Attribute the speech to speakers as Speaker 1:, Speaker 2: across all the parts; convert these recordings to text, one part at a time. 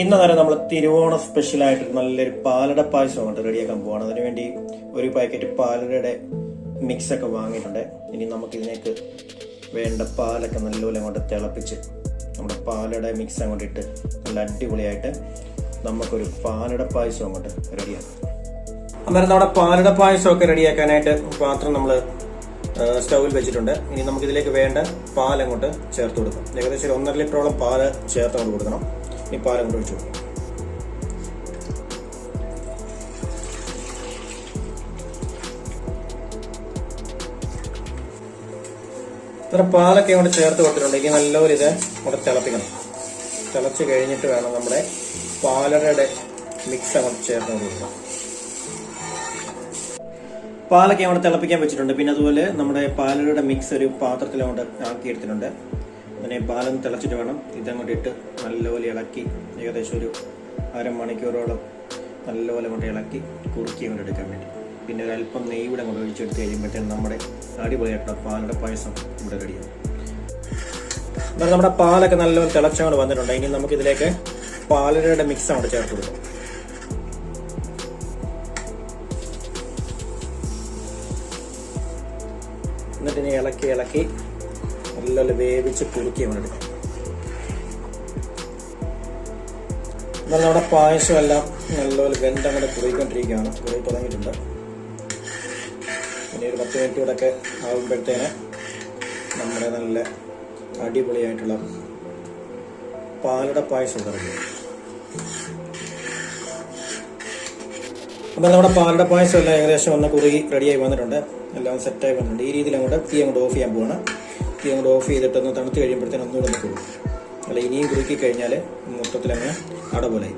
Speaker 1: ഇന്ന് നേരം നമ്മൾ തിരുവോണ സ്പെഷ്യലായിട്ട് നല്ലൊരു പാലട പായസം കൊണ്ട് റെഡിയാക്കാൻ പോവാണ്. അതിനുവേണ്ടി ഒരു പാക്കറ്റ് പാലടയുടെ മിക്സ് ഒക്കെ വാങ്ങിയിട്ടുണ്ട്. ഇനി നമുക്ക് ഇതിനേക്ക് വേണ്ട പാലൊക്കെ നല്ലപോലെ അങ്ങോട്ട് തിളപ്പിച്ച് നമ്മുടെ പാലട മിക്സ് അങ്ങോട്ട് ഇട്ട് നല്ല അടിപൊളിയായിട്ട് നമുക്കൊരു പാലട പായസം അങ്ങോട്ട് റെഡിയാക്കാം. അന്നേരം നമ്മുടെ പാലട പായസം ഒക്കെ റെഡിയാക്കാനായിട്ട് പാത്രം നമ്മൾ സ്റ്റൗവിൽ വെച്ചിട്ടുണ്ട്. ഇനി നമുക്ക് ഇതിലേക്ക് വേണ്ട പാൽ അങ്ങോട്ട് ചേർത്ത് കൊടുക്കാം. ഏകദേശം ഒന്നര ലിറ്ററോളം പാൽ ചേർത്ത് അങ്ങോട്ട് കൊടുക്കണം. ഈ പാൽ കൊണ്ട് ഒഴിച്ചു കൊടുക്കാം. ഇത്ര പാലൊക്കെ അങ്ങോട്ട് ചേർത്ത് കൊടുത്തിട്ടുണ്ട്. ഇനി നല്ലൊരു ഇത് കൂടെ തിളപ്പിക്കണം. തിളച്ച് കഴിഞ്ഞിട്ട് വേണം നമ്മുടെ പാലടയുടെ മിക്സ് അങ്ങോട്ട് ചേർത്ത് കൊടുക്കുക. കൊടുക്കാം പാലൊക്കെ അവിടെ തിളപ്പിക്കാൻ വെച്ചിട്ടുണ്ട്. പിന്നെ അതുപോലെ നമ്മുടെ പാലടയുടെ മിക്സ് ഒരു പാത്രത്തിൽ അങ്ങോട്ട് ആക്കി എടുത്തിട്ടുണ്ട് അതിനെ പാലം തിളച്ചിട്ട് വേണം. ഇതങ്ങോട്ട് ഇട്ട് നല്ലപോലെ ഇളക്കി ഏകദേശം ഒരു അരമണിക്കൂറോളം നല്ലപോലെ അങ്ങോട്ട് ഇളക്കി കുറുക്കി അങ്ങോട്ട് എടുക്കാൻ വേണ്ടി. പിന്നെ ഒരു അല്പം നെയ്യ് കൂടെ അങ്ങോട്ട് ഒഴിച്ചെടുത്ത് കഴിയുമ്പോഴത്തേക്കും നമ്മുടെ അടിപൊളിയായിട്ടുള്ള പാലുടെ പായസം ഇവിടെ റെഡിയാവും നമ്മുടെ പാലൊക്കെ നല്ലപോലെ തിളച്ചങ്ങോട്ട് വന്നിട്ടുണ്ട്. ഇനി നമുക്കിതിലേക്ക് പാലടയുടെ മിക്സ് അങ്ങോട്ട് ചേർത്ത് കൊടുക്കാം. എന്നിട്ട് ഇനി ഇളക്കി ഇളക്കി നല്ലപോലെ വേവിച്ച് കുറുക്കി അങ്ങോട്ട് എടുക്കാം എന്നാൽ നമ്മുടെ പായസം എല്ലാം നല്ലപോലെ അങ്ങനെ കുറുകിക്കൊണ്ടിരിക്കുകയാണ്. കുറുകി തുടങ്ങിയിട്ടുണ്ട്. ഇനി ഒരു പത്ത് മിനിറ്റ് കൂടെ ഒക്കെ ആകുമ്പോഴത്തേന് നമ്മുടെ നല്ല അടിപൊളിയായിട്ടുള്ള പാലട പായസം തുടങ്ങി. അപ്പം നമ്മുടെ പാലട പായസം എല്ലാം ഏകദേശം ഒന്ന് കുറുകി റെഡിയായി വന്നിട്ടുണ്ട്. എല്ലാം സെറ്റായി വന്നിട്ടുണ്ട്. ഈ രീതിയിൽ അങ്ങോട്ട് തീ അങ്ങോട്ട് ഓഫ് ചെയ്യാൻ പോവാണ്. തീ അങ്ങോട്ട് ഓഫ് ചെയ്തിട്ട് ഒന്ന് തണുത്ത് കഴിയുമ്പോഴത്തേനും ഒന്നുകൂടെ ഒന്ന് കുറുക്കും അല്ല ഇനിയും കുറുക്കി കഴിഞ്ഞാൽ മൊത്തത്തിൽ അങ്ങ് അട പോലെ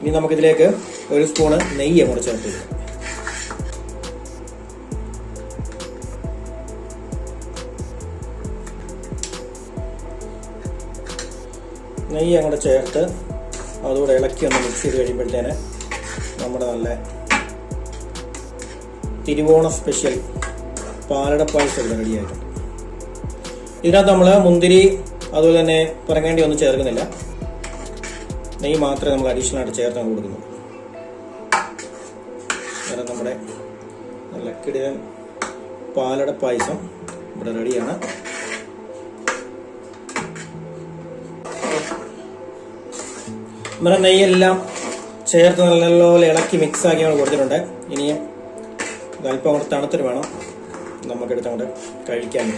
Speaker 1: ഇനി നമുക്കിതിലേക്ക് ഒരു സ്പൂണ് നെയ്യ് അങ്ങോട്ട് ചേർത്ത് കൊടുക്കാം. നെയ്യ് അങ്ങോട്ട് ചേർത്ത് അതുകൂടെ ഇളക്കി ഒന്ന് മിക്സ് ചെയ്ത് കഴിയുമ്പോഴത്തേന് നമ്മുടെ നല്ല തിരുവോണ സ്പെഷ്യൽ പാലട പായസം റെഡിയായിട്ടുണ്ട് ഇതിനകത്ത് നമ്മൾ മുന്തിരി അതുപോലെ തന്നെ പിറങ്ങേണ്ടി ഒന്നും ചേർക്കുന്നില്ല. നെയ്യ് മാത്രമേ നമ്മൾ അഡീഷണൽ ആയിട്ട് ചേർത്ത് കൊടുക്കുന്നു നമ്മുടെ നല്ല കിടിയൻ പാലട പായസം ഇവിടെ റെഡിയാണ്. നമ്മുടെ നെയ്യെല്ലാം ചേർത്ത് നല്ലപോലെ ഇളക്കി മിക്സ് ആക്കി നമ്മൾ കൊടുത്തിട്ടുണ്ട്. ഇനിയും അല്പം കൂടെ തണുത്തിട്ട് വേണം നമുക്കെടുത്ത് അങ്ങോട്ട് കഴിക്കാൻ.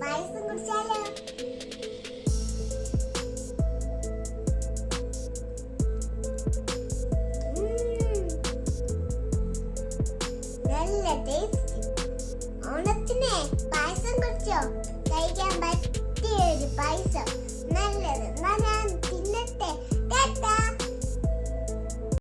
Speaker 2: പായസം കുടിച്ചാലോ. നല്ല ഓണത്തിന് പായസം കുടിച്ചോ? കഴിക്കാൻ പറ്റും